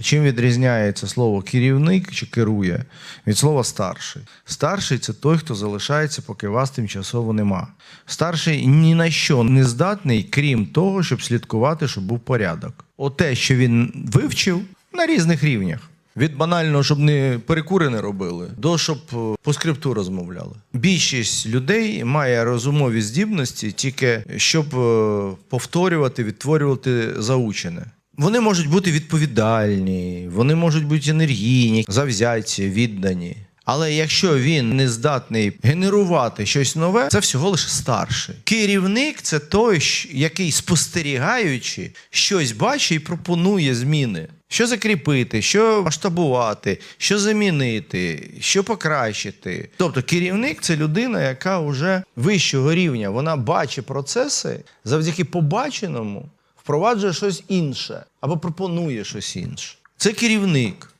Чим відрізняється слово керівник чи керує від слова старший? Старший це той, хто залишається, поки вас тимчасово нема. Старший ні на що не здатний, крім того, щоб слідкувати, щоб був порядок. Оте, що він вивчив на різних рівнях. Від банального, щоб не перекури не робили, до щоб е, по скрипту розмовляли. Більшість людей має розумові здібності тільки щоб е, повторювати, відтворювати заучене. Вони можуть бути відповідальні, вони можуть бути енергійні, завзяті, віддані. Але якщо він не здатний генерувати щось нове, це всього лише старший. Керівник це той, який спостерігаючи, щось бачить і пропонує зміни. Що закріпити, що масштабувати, що замінити, що покращити. Тобто керівник це людина, яка вже вищого рівня. Вона бачить процеси завдяки побаченому впроваджує щось інше або пропонує щось інше. Це керівник.